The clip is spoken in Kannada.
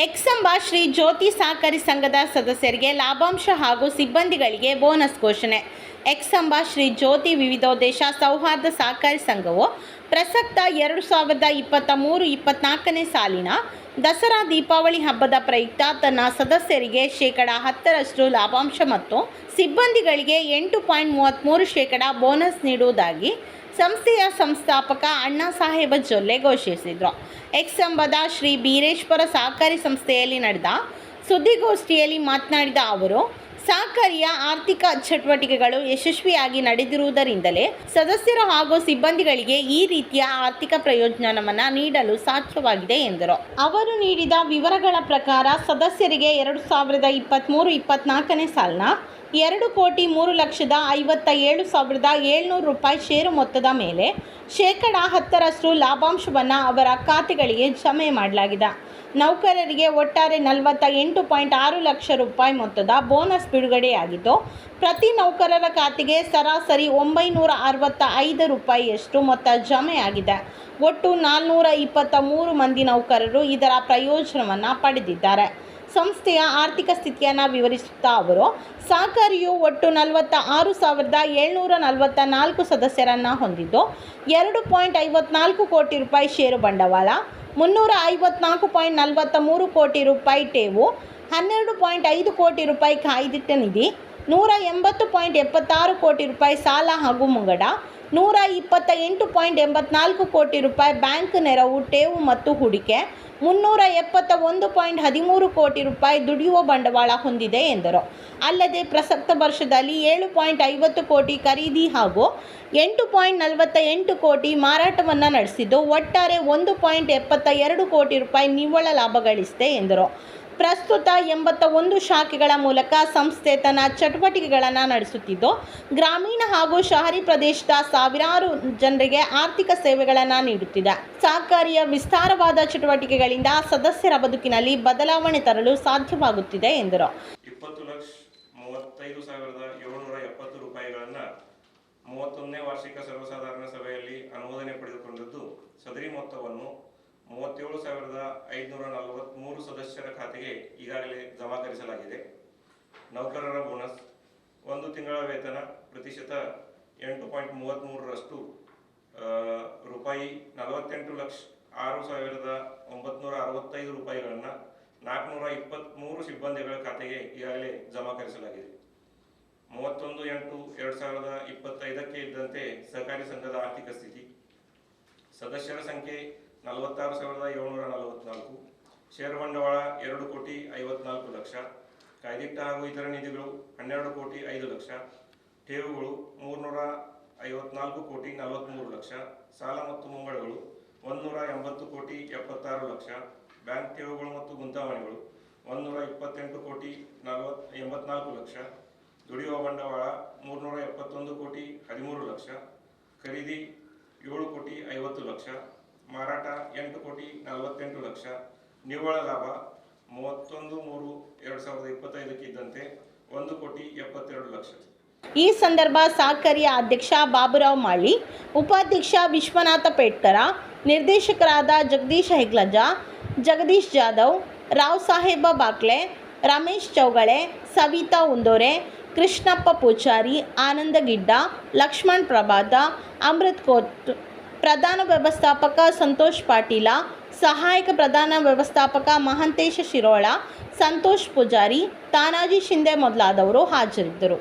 ಎಕ್ಸಂಬ ಶ್ರೀ ಜ್ಯೋತಿ ಸಹಕಾರಿ ಸಂಘದ ಸದಸ್ಯರಿಗೆ ಲಾಭಾಂಶ ಹಾಗೂ ಸಿಬ್ಬಂದಿಗಳಿಗೆ ಬೋನಸ್ ಘೋಷಣೆ. ಎಕ್ಸಂಬ ಶ್ರೀ ಜ್ಯೋತಿ ವಿವಿಧೋದ್ದೇಶ ಸೌಹಾರ್ದ ಸಹಕಾರಿ ಸಂಘವು ಪ್ರಸಕ್ತ ಎರಡು ಸಾವಿರದ ಇಪ್ಪತ್ತ ಮೂರು, ಇಪ್ಪತ್ನಾಲ್ಕನೇ ಸಾಲಿನ ದಸರಾ ದೀಪಾವಳಿ ಹಬ್ಬದ ಪ್ರಯುಕ್ತ ತನ್ನ ಸದಸ್ಯರಿಗೆ ಶೇಕಡ ಹತ್ತರಷ್ಟು ಲಾಭಾಂಶ ಮತ್ತು ಸಿಬ್ಬಂದಿಗಳಿಗೆ ಎಂಟು ಪಾಯಿಂಟ್ ಮೂವತ್ತ್ಮೂರು ಶೇಕಡ ಬೋನಸ್ ನೀಡುವುದಾಗಿ ಸಂಸ್ಥೆಯ ಸಂಸ್ಥಾಪಕ ಅಣ್ಣಾ ಸಾಹೇಬ ಜೊಲ್ಲೆ ಘೋಷಿಸಿದರು. ಎಕ್ಸಂಬದ ಶ್ರೀ ಬೀರೇಶ್ವರ ಸಹಕಾರಿ ಸಂಸ್ಥೆಯಲ್ಲಿ ನಡೆದ ಸುದ್ದಿಗೋಷ್ಠಿಯಲ್ಲಿ ಮಾತನಾಡಿದ ಅವರು ಸಹಕಾರಿಯ ಆರ್ಥಿಕ ಚಟುವಟಿಕೆಗಳು ಯಶಸ್ವಿಯಾಗಿ ನಡೆದಿರುವುದರಿಂದಲೇ ಸದಸ್ಯರು ಹಾಗೂ ಸಿಬ್ಬಂದಿಗಳಿಗೆ ಈ ರೀತಿಯ ಆರ್ಥಿಕ ಪ್ರಯೋಜನವನ್ನು ನೀಡಲು ಸಾಧ್ಯವಾಗಿದೆ ಎಂದರು. ಅವರು ನೀಡಿದ ವಿವರಗಳ ಪ್ರಕಾರ ಸದಸ್ಯರಿಗೆ ಎರಡು ಸಾವಿರದ ಇಪ್ಪತ್ತ್ಮೂರು ಇಪ್ಪತ್ನಾಲ್ಕನೇ ಸಾಲಿನ ಎರಡು ಕೋಟಿ ಮೂರು ಲಕ್ಷದ ಐವತ್ತ ಏಳು ಸಾವಿರದ ಏಳ್ನೂರು ರೂಪಾಯಿ ಷೇರು ಮೊತ್ತದ ಮೇಲೆ ಶೇಕಡ ಹತ್ತರಷ್ಟು ಲಾಭಾಂಶವನ್ನು ಅವರ ಖಾತೆಗಳಿಗೆ ಜಮೆ ಮಾಡಲಾಗಿದೆ. ನೌಕರರಿಗೆ ಒಟ್ಟಾರೆ ನಲವತ್ತ ಎಂಟು ಪಾಯಿಂಟ್ ಆರು ಲಕ್ಷ ರೂಪಾಯಿ ಮೊತ್ತದ ಬೋನಸ್ ಬಿಡುಗಡೆಯಾಗಿದ್ದು ಪ್ರತಿ ನೌಕರರ ಖಾತೆಗೆ ಸರಾಸರಿ ಒಂಬೈನೂರ ಅರವತ್ತ ಐದು ರೂಪಾಯಿಯಷ್ಟು ಮೊತ್ತ ಜಮೆಯಾಗಿದೆ. ಒಟ್ಟು ನಾಲ್ನೂರ ಇಪ್ಪತ್ತ ಮೂರು ಮಂದಿ ನೌಕರರು ಇದರ ಪ್ರಯೋಜನವನ್ನು ಪಡೆದಿದ್ದಾರೆ. ಸಂಸ್ಥೆಯ ಆರ್ಥಿಕ ಸ್ಥಿತಿಯನ್ನು ವಿವರಿಸುತ್ತಾ ಅವರು, ಸಹಕಾರಿಯು ಒಟ್ಟು ನಲವತ್ತ ಆರು ಸಾವಿರದ ಏಳ್ನೂರ ನಲವತ್ತ ನಾಲ್ಕು ಸದಸ್ಯರನ್ನು ಹೊಂದಿದ್ದು, ಎರಡು ಪಾಯಿಂಟ್ ಐವತ್ನಾಲ್ಕು ಕೋಟಿ ರೂಪಾಯಿ ಷೇರು ಬಂಡವಾಳ ಮುನ್ನೂರ ಐವತ್ನಾಲ್ಕು ಪಾಯಿಂಟ್ ನಲವತ್ತ ಮೂರು ಕೋಟಿ ರೂಪಾಯಿ ಠೇವು, ಹನ್ನೆರಡು ಪಾಯಿಂಟ್ ಐದು ಕೋಟಿ ರೂಪಾಯಿ ಕಾಯ್ದಿಟ್ಟ ನಿಧಿ, ನೂರ ಎಂಬತ್ತು ಪಾಯಿಂಟ್ ಎಪ್ಪತ್ತಾರು ಕೋಟಿ ರೂಪಾಯಿ ಸಾಲ ಹಾಗೂ ಮುಂಗಡ ನೂರ ಇಪ್ಪತ್ತ ಎಂಟು ಪಾಯಿಂಟ್ ಎಂಬತ್ನಾಲ್ಕು ಕೋಟಿ ರೂಪಾಯಿ ಬ್ಯಾಂಕ್ ನೆರವು, ಠೇವು ಮತ್ತು ಹೂಡಿಕೆ. ಮುನ್ನೂರ ಎಪ್ಪತ್ತ ಒಂದು ಪಾಯಿಂಟ್ ಹದಿಮೂರು ಕೋಟಿ ರೂಪಾಯಿ ದುಡಿಯುವ ಬಂಡವಾಳ ಹೊಂದಿದೆ ಎಂದರು. ಅಲ್ಲದೆ ಪ್ರಸಕ್ತ ವರ್ಷದಲ್ಲಿ ಏಳು ಪಾಯಿಂಟ್ ಐವತ್ತು ಕೋಟಿ ಖರೀದಿ ಹಾಗೂ ಎಂಟು ಪಾಯಿಂಟ್ ನಲವತ್ತ ಎಂಟು ಕೋಟಿ ಮಾರಾಟವನ್ನು ನಡೆಸಿದ್ದು, ಒಟ್ಟಾರೆ ಒಂದು ಪಾಯಿಂಟ್ ಎಪ್ಪತ್ತ ಎರಡು ಕೋಟಿ ರೂಪಾಯಿ ನಿವ್ವಳ ಲಾಭ ಗಳಿಸಿದೆ ಎಂದರು. ಪ್ರಸ್ತುತ ಎಂಬತ್ತ ಒಂದು ಶಾಖೆಗಳ ಮೂಲಕ ಸಂಸ್ಥೆ ತನ್ನ ಚಟುವಟಿಕೆಗಳನ್ನು ನಡೆಸುತ್ತಿದ್ದು, ಗ್ರಾಮೀಣ ಹಾಗೂ ಶಹರಿ ಪ್ರದೇಶದ ಸಾವಿರಾರು ಜನರಿಗೆ ಆರ್ಥಿಕ ಸೇವೆಗಳನ್ನು ನೀಡುತ್ತಿದೆ. ಸಹಕಾರಿಯ ವಿಸ್ತಾರವಾದ ಚಟುವಟಿಕೆಗಳಿಂದ ಸದಸ್ಯರ ಬದುಕಿನಲ್ಲಿ ಬದಲಾವಣೆ ತರಲು ಸಾಧ್ಯವಾಗುತ್ತಿದೆ ಎಂದರು. ಮೂವತ್ತೊಂದನೇ ವಾರ್ಷಿಕ ಸರ್ವಸಾಧಾರಣ ಸಭೆಯಲ್ಲಿ ಅನುಮೋದನೆ ಪಡೆದುಕೊಂಡದ್ದು, ಸದರಿ ಮೊತ್ತವನ್ನು ಮೂವತ್ತೇಳು ಸಾವಿರದ ಐದುನೂರ ನಲವತ್ತ್ಮೂರು ಸದಸ್ಯರ ಖಾತೆಗೆ ಈಗಾಗಲೇ ಜಮಾಕರಿಸಲಾಗಿದೆ ನೌಕರರ ಬೋನಸ್ ಒಂದು ತಿಂಗಳ ವೇತನ ಪ್ರತಿಶತ ಎಂಟು ಪಾಯಿಂಟ್ ಮೂವತ್ತ್ಮೂರರಷ್ಟು ರೂಪಾಯಿ ನಲವತ್ತೆಂಟು ಲಕ್ಷ ಆರು ಸಾವಿರದ ಒಂಬತ್ನೂರ ಅರವತ್ತೈದು ರೂಪಾಯಿಗಳನ್ನು ನಾಲ್ಕುನೂರ ಇಪ್ಪತ್ತ್ಮೂರು ಸಿಬ್ಬಂದಿಗಳ ಖಾತೆಗೆ ಈಗಾಗಲೇ ಜಮಾಕರಿಸಲಾಗಿದೆ ಮೂವತ್ತೊಂದು ಎಂಟು ಎರಡು ಸಾವಿರದ ಇಪ್ಪತ್ತೈದಕ್ಕೆ ಇದ್ದಂತೆ ಸಹಕಾರಿ ಸಂಘದ ಆರ್ಥಿಕ ಸ್ಥಿತಿ. ಸದಸ್ಯರ ಸಂಖ್ಯೆ ನಲವತ್ತಾರು ಸಾವಿರದ ಏಳ್ನೂರ ನಲವತ್ನಾಲ್ಕು. ಷೇರು ಬಂಡವಾಳ ಎರಡು ಕೋಟಿ ಐವತ್ನಾಲ್ಕು ಲಕ್ಷ. ಕಾಯ್ದಿಟ್ಟ ಹಾಗೂ ಇತರ ನಿಧಿಗಳು ಹನ್ನೆರಡು ಕೋಟಿ ಐದು ಲಕ್ಷ. ಠೇವುಗಳು ಮೂರ್ನೂರ ಐವತ್ನಾಲ್ಕು ಕೋಟಿ ನಲವತ್ತ್ಮೂರು ಲಕ್ಷ. ಸಾಲ ಮತ್ತು ಮುಂಗಡಗಳು ಒಂದೂರ ಎಂಬತ್ತು ಕೋಟಿ ಎಪ್ಪತ್ತಾರು ಲಕ್ಷ. ಬ್ಯಾಂಕ್ ಠೇವುಗಳು ಮತ್ತು ಗುಂತಾವಣೆಗಳು ಒಂದೂರ ಇಪ್ಪತ್ತೆಂಟು ಕೋಟಿ ನಲವತ್, ಎಂಬತ್ನಾಲ್ಕು ಲಕ್ಷ. ದುಡಿಯುವ ಬಂಡವಾಳ ಮೂರ್ನೂರ ಎಪ್ಪತ್ತೊಂದು ಕೋಟಿ ಹದಿಮೂರು ಲಕ್ಷ. ಖರೀದಿ ಏಳು ಕೋಟಿ ಐವತ್ತು ಲಕ್ಷ. ಮಾರಾಟ ಎಂಟು ಕೋಟಿ ನಲವತ್ತೆಂಟು ಲಕ್ಷ. ನಿವ್ವಳ ಲಾಭ ಮೂವತ್ತೊಂದು ಮೂರು ಎರಡು ಸಾವಿರದ ಇಪ್ಪತ್ತೈದಕ್ಕಿದ್ದಂತೆ ಒಂದು ಕೋಟಿ ಎಪ್ಪತ್ತೆರಡು ಲಕ್ಷ. ಈ ಸಂದರ್ಭ ಸಹಕಾರಿಯ ಅಧ್ಯಕ್ಷ ಬಾಬುರಾವ್ ಮಾಳಿ, ಉಪಾಧ್ಯಕ್ಷ ವಿಶ್ವನಾಥ ಪೇಟ್ಕರ, ನಿರ್ದೇಶಕರಾದ ಜಗದೀಶ್ ಹೆಗ್ಲಜ, ಜಗದೀಶ್ ಜಾಧವ್, ರಾವ್ ಸಾಹೇಬ ಬಾಕ್ಲೆ, ರಮೇಶ್ ಚೌಗಳೆ, ಸವಿತಾ ಉಂದೋರೆ, ಕೃಷ್ಣಪ್ಪ ಪೂಜಾರಿ, ಆನಂದ ಗಿಡ್ಡ, ಲಕ್ಷ್ಮಣ್ ಪ್ರಭಾತ, ಅಮೃತ್ ಕೋಟ್ ಪ್ರಧಾನ ವ್ಯವಸ್ಥಾಪಕ ಸಂತೋಷ್ ಪಾಟೀಲ, ಸಹಾಯಕ ಪ್ರಧಾನ ವ್ಯವಸ್ಥಾಪಕ ಮಹಂತೇಶ ಶಿರೋಳ, ಸಂತೋಷ್ ಪೂಜಾರಿ, ತಾನಾಜಿ ಶಿಂದೆ ಮೊದಲಾದವರು ಹಾಜರಿದ್ದರು.